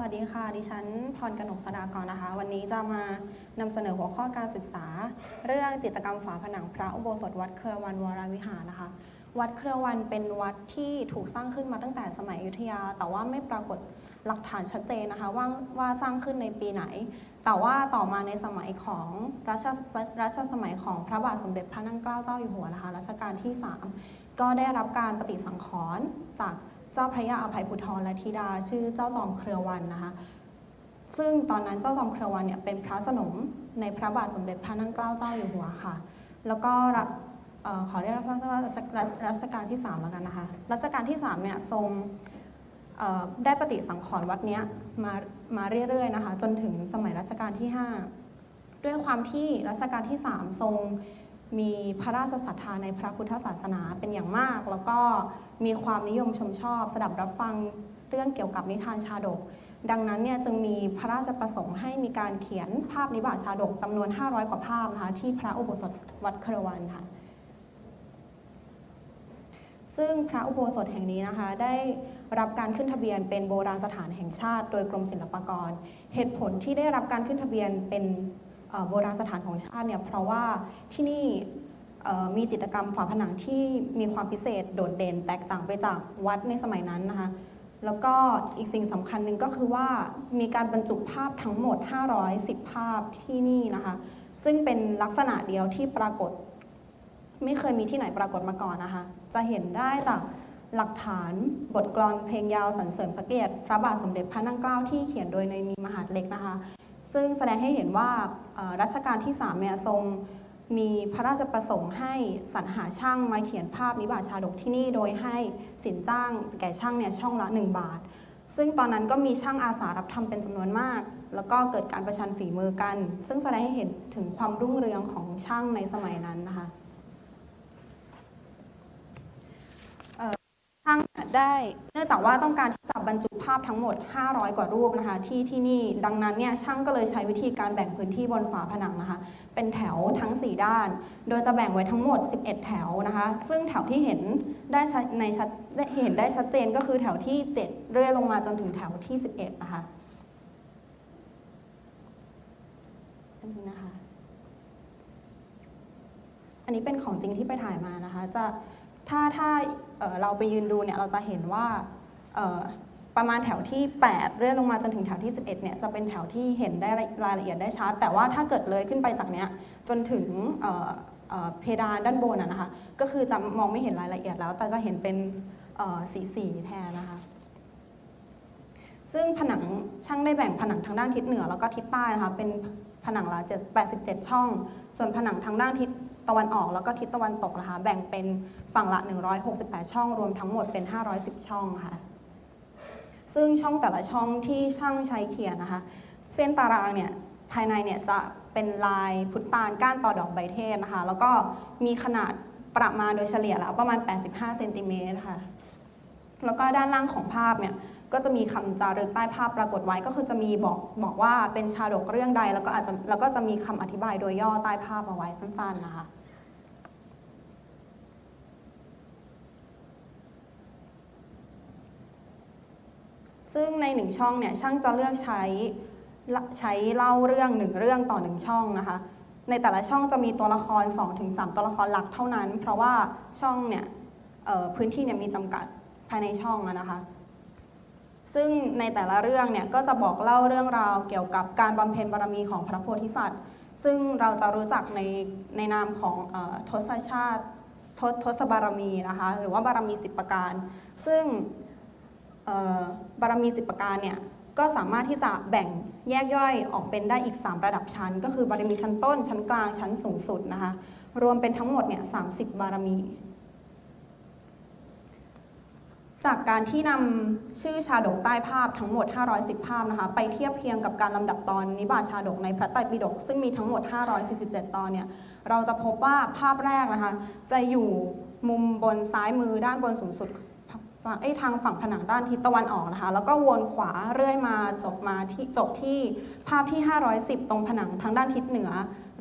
วัสดีค่ะ ดิฉันพรกนกสดากรนะคะ วันนี้จะมานำเสนอหัวข้อการศึกษา เรื่องจิตรกรรมฝาผนังพระอุโบสถวัดเครือวันวรวิหารนะคะ วัดเครือวันเป็นวัดที่ถูกสร้างขึ้นมาตั้งแต่สมัยอยุธยา แต่ว่าไม่ปรากฏหลักฐานชัดเจนนะคะว่าว่าสร้างขึ้นในปีไหน แต่ว่าต่อมาในสมัยของรัชรัชสมัยของพระบาทสมเด็จพระนั่งเกล้าเจ้าอยู่หัวนะคะรัชกาลที่ 3 ก็ได้รับการปฏิสังขรณ์จาก จ้าพระยาอภัยพุทธรและธิดา ชื่อเจ้าจอมเครือวันนะคะ ซึ่งตอนนั้นเจ้าจอมเครือวันเนี่ยเป็นพระสนมในพระบาทสมเด็จพระนั่งเกล้าเจ้าอยู่หัวค่ะ แล้วก็รัชเอ่อขอเรียกสั้นๆว่ารัชรัชรัชกาลที่3แล้วกันนะคะ รัชกาลที่3เนี่ยทรงได้ปฏิสังขรณ์วัดเนี้ยมามาเรื่อยๆนะคะ จนถึงสมัยรัชกาลที่ 5 ด้วยความที่รัชกาลที่ 3 ทรง มีพระราชศรัทธาในพระพุทธศาสนาเป็นอย่างมาก แล้วก็มีความนิยมชมชอบ สดับรับฟังเรื่องเกี่ยวกับนิทานชาดก ดังนั้นเนี่ยจึงมีพระราชประสงค์ให้มีการเขียนภาพนิบาตชาดกจำนวน 500 กว่าภาพนะคะที่พระอุโบสถวัดเครวันค่ะ ซึ่งพระอุโบสถแห่งนี้นะคะได้รับการขึ้นทะเบียนเป็นโบราณสถานแห่งชาติ โดยกรมศิลปากร เหตุผลที่ได้รับการขึ้นทะเบียนเป็น โบราณสถานของชาติเนี่ยเพราะว่าที่นี่มีจิตรกรรมฝาผนังที่มีความพิเศษโดดเด่นแตกต่างไปจากวัดในสมัยนั้นนะคะแล้วก็อีกสิ่งสำคัญหนึ่งก็คือว่ามีการบรรจุภาพทั้งหมด 510 ภาพที่นี่นะคะซึ่งเป็นลักษณะเดียวที่ปรากฏ ไม่เคยมีที่ไหนปรากฏมาก่อนนะคะจะเห็นได้จากหลักฐานบทกลอนเพลงยาวสรรเสริญพระเกียรติพระบาทสมเด็จพระนั่งเกล้าที่เขียนโดยในมีมหาดเล็กนะคะ ซึ่งแสดงให้เห็นว่ารัชกาลที่3เนี่ยทรงมีพระราชประสงค์ให้สรรหาช่างมาเขียนภาพนิบาตชาดกที่นี่โดยให้สินจ้างแก่ช่างเนี่ยช่องละ 1 บาท ซึ่งตอนนั้นก็มีช่างอาสารับทำเป็นจำนวนมาก แล้วก็เกิดการประชันฝีมือกัน ซึ่งแสดงให้เห็นถึงความรุ่งเรืองของช่างในสมัยนั้นนะคะ ช่างได้ เนื่องจากว่าต้องการที่จะบรรจุภาพทั้งหมด 500 กว่ารูปนะคะ ที่ที่นี่ดังนั้นเนี่ยช่างก็เลยใช้วิธีการแบ่งพื้นที่บนฝาผนังนะคะ เป็นแถวทั้ง 4 ด้าน โดยจะแบ่งไว้ทั้งหมด 11 แถวนะคะ ซึ่งแถวที่เห็นได้ในชัดเห็นได้ชัดเจนก็คือแถวที่ 7 เรื่อยลงมาจนถึงแถวที่ 11 นะคะอันนี้นะคะ อันนี้เป็นของจริงที่ไปถ่ายมานะคะ จะ ถ้าถ้าเเราไปยืนดูเนี่ยเราจะเห็นว่าประมาณแถวที่ 8 เรื่อยลงมาจนถึงแถวที่ 11เนี่ยจะเป็นแถวที่เห็นได้รายละเอียดได้ชัด แต่ว่าถ้าเกิดเลยขึ้นไปจากเนี้ยจนถึงเเเพดานด้านบนนะคะก็คือจะมองไม่เห็นรายละเอียดแล้ว แต่จะเห็นเป็นสีสีแทนนะคะซึ่งผนังช่างได้แบ่งผนังทางด้านทิศเหนือแล้วก็ทิศใต้นะคะเป็นผนังละ7 87ช่อง ส่วนผนังทางด้านทิศ ตะวันออกแล้วก็ทิศตะวันตกนะคะ แบ่งเป็นฝั่งละ 168 ช่อง รวมทั้งหมดเป็น 510 ช่องค่ะ ซึ่งช่องแต่ละช่องที่ช่างใช้เขียนนะคะ เส้นตารางเนี่ยภายในเนี่ยจะเป็นลายพุทธตาลก้านต่อดอกใบเทศนะคะ แล้วก็มีขนาดประมาณโดยเฉลี่ยแล้วประมาณ 85 เซนติเมตรค่ะ แล้วก็ด้านล่างของภาพเนี่ยก็จะมีคำจารึกใต้ภาพปรากฏไว้ก็คือจะมีบอกบอกว่าเป็นชาดกเรื่องใด แล้วก็อาจจะแล้วก็จะมีคำอธิบายโดยย่อใต้ภาพเอาไว้สั้นๆนะคะ ซึ่งในหนึ่งช่องเนี่ยช่างจะเลือกใช้ใช้เล่าเรื่องหนึ่งเรื่องต่อหนึ่งช่องนะคะ ในแต่ละช่องจะมีตัวละคร 2-3 ตัวละครหลักเท่านั้น เพราะว่าช่องเนี่ยพื้นที่เนี่ยมีจำกัดภายในช่องนะคะ ซึ่งในแต่ละเรื่องเนี่ยก็จะบอกเล่าเรื่องราวเกี่ยวกับการบำเพ็ญบารมีของพระโพธิสัตว์ ซึ่งเราจะรู้จักในในนามของอทศชาติทศทศบารมีนะคะ หรือว่าบารมีสิบประการ ซึ่ง บารมีสิบประการเนี่ยก็สามารถที่จะแบ่งแยกย่อยออกเป็นได้อีก 3 ระดับชั้น ก็คือบารมีชั้นต้น ชั้นกลางชั้นสูงสุดนะคะรวมเป็นทั้งหมดเนี่ยสาบารมี จากการที่นำชื่อชาดกใต้ภาพทั้งหมด 510 ภาพนะคะไปเทียบเคียงกับการลำดับตอนนิบาชาดกในพระไตรปิฎกซึ่งมีทั้งหมด 547 ตอนเนี่ยเราจะพบว่าภาพแรกนะคะจะอยู่มุมบนซ้ายมือด้านบนสูงสุด ฝั่งเอ้ทางฝั่งผนังด้านทิศตะวันออกนะคะ แล้วก็วนขวาเรื่อยมาจบมาที่จบที่ภาพที่ 510 ตรงผนังทางด้านทิศเหนือ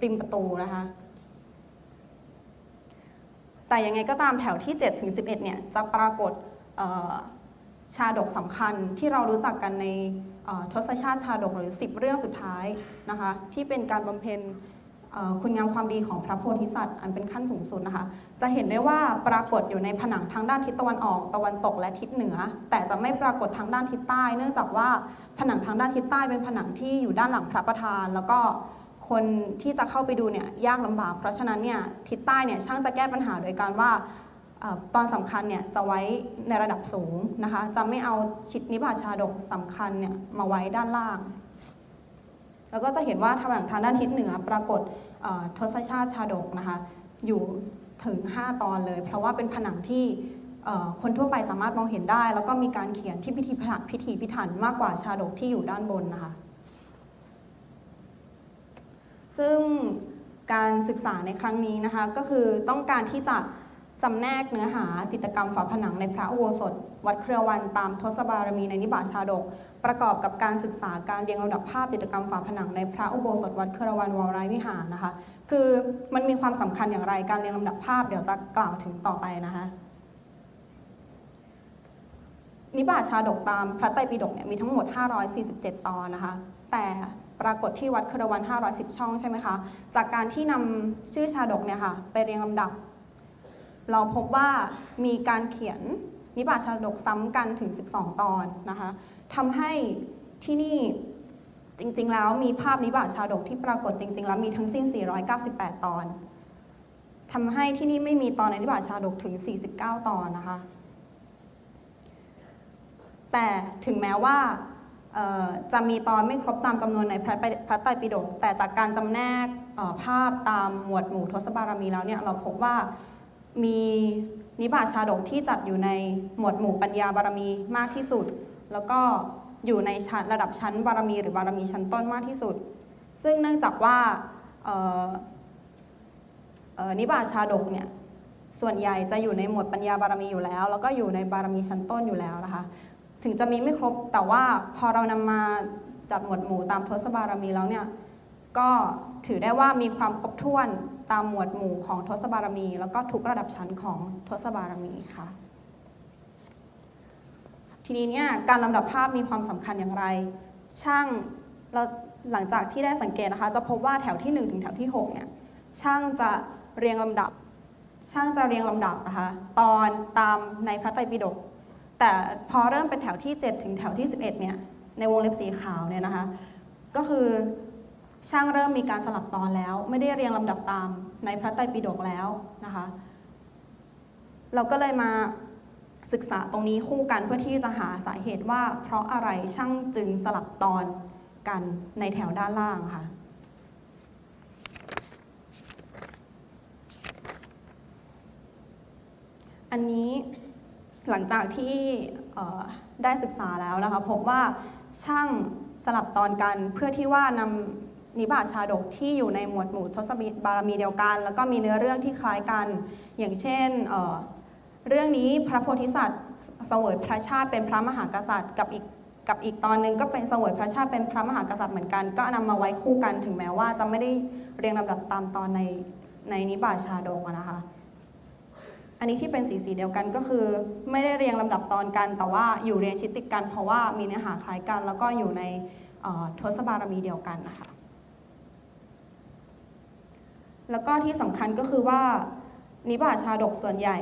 ริมประตูนะคะแต่ยังไงก็ตามแถวที่ 7 ถึง 11 เนี่ยจะปรากฏชาดกสำคัญที่เรารู้จักกันในทศชาติชาดกหรือ 10 เรื่องสุดท้ายนะคะที่เป็นการบำเพ็ญ คุณงามความดีของพระโพธิสัตว์ อันเป็นขั้นสูงสุดนะคะ จะเห็นได้ว่าปรากฏอยู่ในผนังทางด้านทิศตะวันออกตะวันตกและทิศเหนือ แต่จะไม่ปรากฏทางด้านทิศใต้ เนื่องจากว่าผนังทางด้านทิศใต้เป็นผนังที่อยู่ด้านหลังพระประธาน แล้วก็คนที่จะเข้าไปดูเนี่ยยากลำบาก เพราะฉะนั้นเนี่ยทิศใต้เนี่ยช่างจะแก้ปัญหาโดยการว่าอตอนสำคัญเนี่ยจะไว้ในระดับสูงนะคะ จะไม่เอาชิดนิบาชาดกสำคัญเนี่ยมาไว้ด้านล่าง แล้วก็จะเห็นว่าทางหลังทางด้านทิศเหนือปรากฏทศชาติชาดกนะคะอยู่ถึง 5 ตอนเลย เพราะว่าเป็นผนังที่คนทั่วไปสามารถมองเห็นได้ แล้วก็มีการเขียนที่พิธีพิธีพิถันมากกว่าชาดกที่อยู่ด้านบนนะคะซึ่งการศึกษาในครั้งนี้นะคะก็คือต้องการที่จะ จำแนกเนื้อหาจิตกรรมฝาผนังในพระอุโบสถ วัดเครือวันตามทศบารมีในนิบาตชาดก ประกอบกับการศึกษาการเรียงลำดับภาพจิตกรรมฝาผนังในพระอุโบสถวัดเครือวันวรายวิหารนะคะ คือมันมีความสำคัญอย่างไรการเรียงลำดับภาพเดี๋ยวจะกล่าวถึงต่อไปนะคะ นิบาตชาดกตามพระไตรปิฎกเนี่ยมีทั้งหมด 547 ตอนนะคะ แต่ปรากฏที่วัดเครือวัน 510 ช่องใช่ไหมคะจากการที่นำชื่อชาดกเนี่ยค่ะไปเรียงลำดับ เราพบว่ามีการเขียนนิบาชาดกซ้ำกันถึง 12 ตอนนะคะทำให้ที่นี่จริง ๆ แล้วมีภาพนิบาชาดกที่ปรากฏจริง ๆ แล้วมีทั้งสิ้น 498 ตอนทำให้ที่นี่ไม่มีตอนในนิบาชาดกถึง 49 ตอนนะคะ แต่ถึงแม้ว่าจะมีตอนไม่ครบตามจำนวนในพระไตรพระไตรปิฎกแต่จากการจำแนกภาพตามหมวดหมู่ทศบารมีแล้วเนี่ยเราพบว่า มีนิบาตชาดกที่จัดอยู่ในหมวดหมู่ปัญญาบารมีมากที่สุด แล้วก็อยู่ในชั้นระดับชั้นบารมี หรือบารมีชั้นต้นมากที่สุด ซึ่งเนื่องจากว่านิบาตชาดกเนี่ยส่วนใหญ่จะอยู่ในหมวดปัญญาบารมีอยู่แล้ว แล้วก็อยู่ในบารมีชั้นต้นอยู่แล้วนะคะ ถึงจะมีไม่ครบแต่ว่าพอเรานำมาจัดหมวดหมู่ตามทศบารมีแล้วเนี่ย ก็ถือได้ว่ามีความครบถ้วนตามหมวดหมู่ของทศบารมี แล้วก็ทุกระดับชั้นของทศบารมีค่ะ ทีนี้เนี่ยการลำดับภาพมีความสำคัญอย่างไร ช่างเราหลังจากที่ได้สังเกตนะคะ จะพบว่าแถวที่ 1 ถึงแถวที่6เนี่ยช่างจะเรียงลำดับ ช่างจะเรียงลำดับนะคะตอนตามในพระไตรปิฎกแต่พอเริ่มเป็นแถวที่ 7 ถึงแถวที่ 11เนี่ยในวงเล็บสีขาวเนี่ยนะคะ ก็คือ ช่างเริ่มมีการสลับตอนแล้ว ไม่ได้เรียงลำดับตามในพระไตรปิฎกแล้วนะคะ เราก็เลยมาศึกษาตรงนี้คู่กันเพื่อที่จะหาสาเหตุว่า เพราะอะไรช่างจึงสลับตอนกันในแถวด้านล่างค่ะอันนี้หลังจากที่ได้ศึกษาแล้วนะคะพบว่าช่างสลับตอนกันเพื่อที่ว่านำ นิบาตชาดกที่อยู่ในหมวดหมู่ทศบารมีเดียวกัน แล้วก็มีเนื้อเรื่องที่คล้ายกัน อย่างเช่นเเรื่องนี้พระโพธิสัตว์เสวยพระชาติเป็นพระมหากษัตริย์กับอีกกับอีกตอนหนึงก็เป็นเสวยพระชาติเป็นพระมหากษัตริย์เหมือนกัน ก็นำมาไว้คู่กันถึงแม้ว่าจะไม่ได้เรียงลำดับตามตอนในในนิบาตชาดกนะคะอันนี้ที่เป็นสีสีเดียวกันก็คือ ไม่ได้เรียงลำดับตอนกัน แต่ว่าอยู่เรียงชิดติดกัน เพราะว่ามีเนื้อหาคล้ายกัน แล้วก็อยู่ในทศบารมีเดียวกันนะคะ แล้วก็ที่สำคัญก็คือว่า นิบาชาดกส่วนใหญ่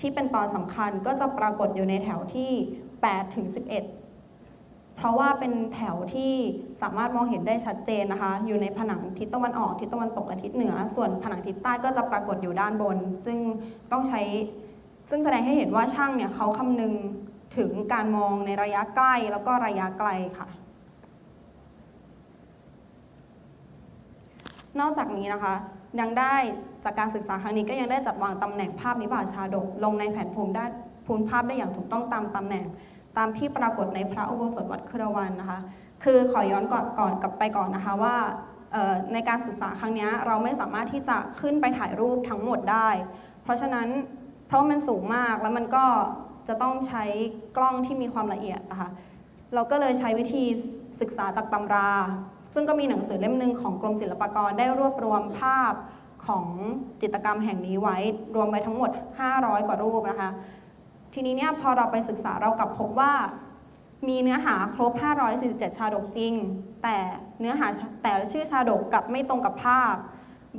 ที่เป็นตอนสำคัญก็จะปรากฏอยู่ในแถวที่8ถึง11 เพราะว่าเป็นแถวที่สามารถมองเห็นได้ชัดเจนนะคะ อยู่ในผนังทิศตะวันออกทิศตะวันตกและทิศเหนือ ส่วนผนังทิศใต้ก็จะปรากฏอยู่ด้านบน ซึ่งต้องใช้ซึ่งแสดงให้เห็นว่าช่างเนี่ยเขาคำนึงถึงการมองในระยะใกล้แล้วก็ระยะไกลค่ะ นอกจากนี้นะคะ ยังได้จากการศึกษาครั้งนี้ก็ยังได้จัดวางตำแหน่งภาพนิบาชาดก ลงในแผนภูมิได้ภูมิภาพได้อย่างถูกต้องตามตำแหน่ง ตามที่ปรากฏในพระอุโบสถวัดครวันนะคะ คือขอย้อนก่อนก่อนกลับไปก่อนนะคะว่าในการศึกษาครั้งนี้เราไม่สามารถที่จะขึ้นไปถ่ายรูปทั้งหมดได้ เพราะฉะนั้นเพราะมันสูงมากแล้วมันก็จะต้องใช้กล้องที่มีความละเอียดนะคะ เราก็เลยใช้วิธีศึกษาจากตำรา ซึ่งก็มีหนังสือเล่มหนึ่งของกรมศิลปากรได้รวบรวมภาพของจิตรกรรมแห่งนี้ไว้รวมไปทั้งหมด 500 กว่ารูปนะคะ ทีนี้เนี่ยพอเราไปศึกษาเรากลับพบว่ามีเนื้อหาครบ 547 ชาดกจริง แต่เนื้อหาแต่ชื่อชาดกกลับไม่ตรงกับภาพ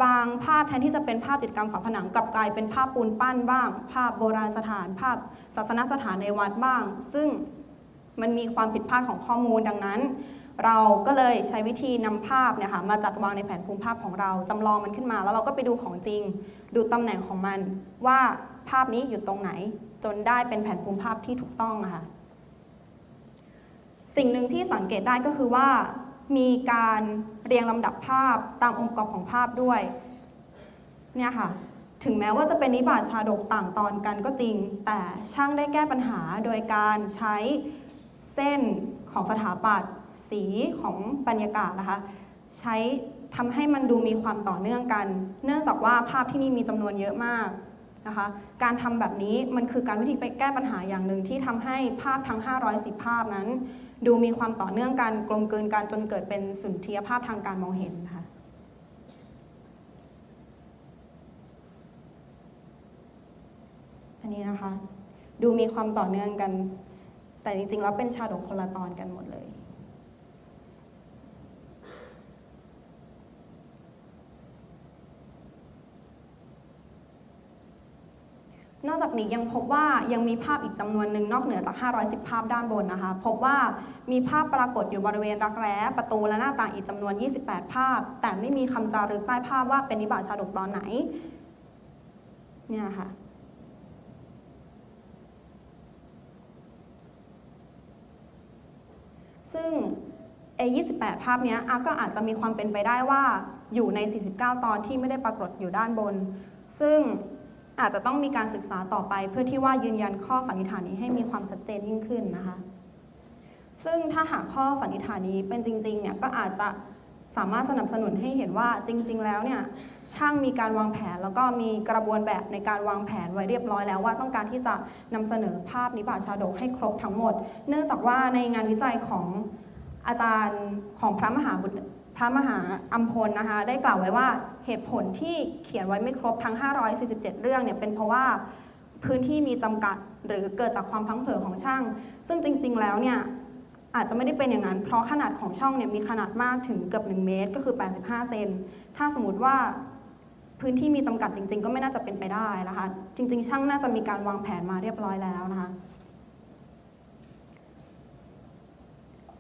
บางภาพแทนที่จะเป็นภาพจิตรกรรมฝาผนังกลับกลายเป็นภาพปูนปั้นบ้าง ภาพโบราณสถาน ภาพศาสนสถานในวัดบ้าง ซึ่งมันมีความผิดพลาดของข้อมูลดังนั้น เราก็เลยใช้วิธีนำภาพเนี่ยค่ะมาจัดวางในแผนภูมิภาพของเราจำลองมันขึ้นมา แล้วเราก็ไปดูของจริง ดูตำแหน่งของมัน ว่าภาพนี้อยู่ตรงไหน จนได้เป็นแผนภูมิภาพที่ถูกต้องค่ะสิ่งหนึ่งที่สังเกตได้ก็คือว่า มีการเรียงลำดับภาพตามองค์ประกอบของภาพด้วยเนี่ยค่ะถึงแม้ว่าจะเป็นนิบาตชาดกต่างตอนกันก็จริง แต่ช่างได้แก้ปัญหาโดยการใช้เส้นของสถาปัตย์ สีของบรรยากาศนะคะ ใช้ทำให้มันดูมีความต่อเนื่องกัน เนื่องจากว่าภาพที่นี่มีจำนวนเยอะมากนะคะ การทำแบบนี้มันคือการวิธีไปแก้ปัญหาอย่างหนึ่งที่ทำให้ภาพทั้ง 510 ภาพนั้น ดูมีความต่อเนื่องกันกลมกลืนกันจนเกิดเป็นสุนทรียภาพทางการมองเห็นนะคะอันนี้นะคะ ดูมีความต่อเนื่องกัน แต่จริงๆแล้วเป็นชาดกคนละตอนกันหมดเลย นอก จากนี้ยังพบว่ายังมีภาพอีกจำนวนหนึ่งนอกเหนือจาก 510 ภาพด้านบนนะคะ พบว่ามีภาพปรากฏอยู่บริเวณรักแร้ ประตูและหน้าต่างอีกจำนวน 28 ภาพ แต่ไม่มีคำจารึกใต้ภาพว่าเป็นนิบาตชาดกตอนไหน เนี่ยค่ะซึ่งไอ้28 ภาพนี้อะก็อาจจะมีความเป็นไปได้ว่าอยู่ใน 49 ตอนที่ไม่ได้ปรากฏอยู่ด้านบน ซึ่ง อาจจะต้องมีการศึกษาต่อไป เพื่อที่ว่ายืนยันข้อสันนิษฐานนี้ให้มีความชัดเจนยิ่งขึ้นนะคะ ซึ่งถ้าหากข้อสันนิษฐานนี้เป็นจริงๆเนี่ยก็อาจจะสามารถสนับสนุนให้เห็นว่าจริง ๆ แล้วเนี่ยช่างมีการวางแผน แล้วก็มีกระบวนแบบในการวางแผนไว้เรียบร้อยแล้วว่าต้องการที่จะนำเสนอภาพนิบาชาดกให้ครบทั้งหมด เนื่องจากว่าในงานวิจัยของอาจารย์ของพระมหาบุตรพระมหาอัมพลนะคะ ได้กล่าวไว้ว่า เหตุผลที่เขียนไว้ไม่ครบทั้ง 547 เรื่องเนี่ยเป็นเพราะว่าพื้นที่มีจำกัดหรือเกิดจากความพลั้งเผลอของช่าง ซึ่งจริง ๆ แล้วเนี่ยอาจจะไม่ได้เป็นอย่างนั้น เพราะขนาดของช่องเนี่ยมีขนาดมากถึงเกือบ 1 เมตร ก็คือ 85 เซน ถ้าสมมติว่าพื้นที่มีจำกัดจริง ๆ ก็ไม่น่าจะเป็นไปได้นะคะ จริง ๆ ช่างน่าจะมีการวางแผนมาเรียบร้อยแล้วนะคะ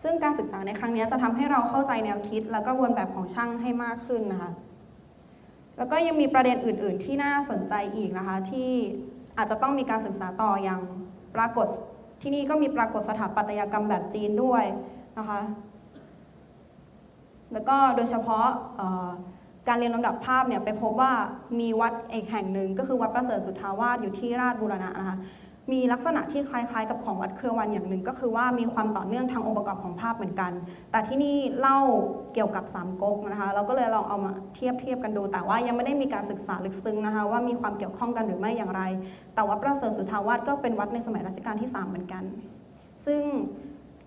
ซึ่งการศึกษาในครั้งนี้จะทำให้เราเข้าใจแนวคิด และก็วนแบบของช่างให้มากขึ้นนะคะ แล้วก็ยังมีประเด็นอื่น ๆ ที่น่าสนใจอีกนะคะที่อาจจะต้องมีการศึกษาต่ออย่างปรากฏที่นี่ก็มีปรากฏสถาปัตยกรรมแบบจีนด้วยนะคะ แล้วก็โดยเฉพาะการเรียนลำดับภาพเนี่ยไปพบว่ามีวัดเอกแห่งหนึ่งก็คือวัดประเสริฐสุทธาวาสอยู่ที่ราชบุรณะนะคะ มีลักษณะที่คล้ายๆ กับของวัดเครือวันอย่างหนึ่ง ก็คือว่ามีความต่อเนื่องทางองค์ประกอบของภาพเหมือนกัน แต่ที่นี่เล่าเกี่ยวกับสามก๊กนะคะ เราก็เลยลองเอามาเทียบเทียบกันดู แต่ว่ายังไม่ได้มีการศึกษาลึกซึ้งนะคะ ว่ามีความเกี่ยวข้องกันหรือไม่อย่างไร แต่วัดประเสริฐสุทาวาสก็เป็นวัดในสมัยรัชกาลที่ 3 เหมือนกัน ซึ่ง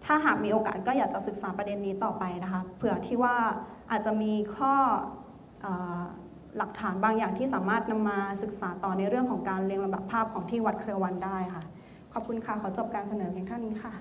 ถ้าหากมีโอกาสก็อยากจะศึกษาประเด็นนี้ต่อไปนะคะ เผื่อที่ว่าอาจจะมีข้ออ หลักฐานบางอย่างที่สามารถนำมาศึกษาต่อในเรื่องของการเรียงลำดับภาพของที่วัดเครือวันได้ค่ะ ขอบคุณค่ะ ขอจบการเสนอเพียงเท่านี้ค่ะ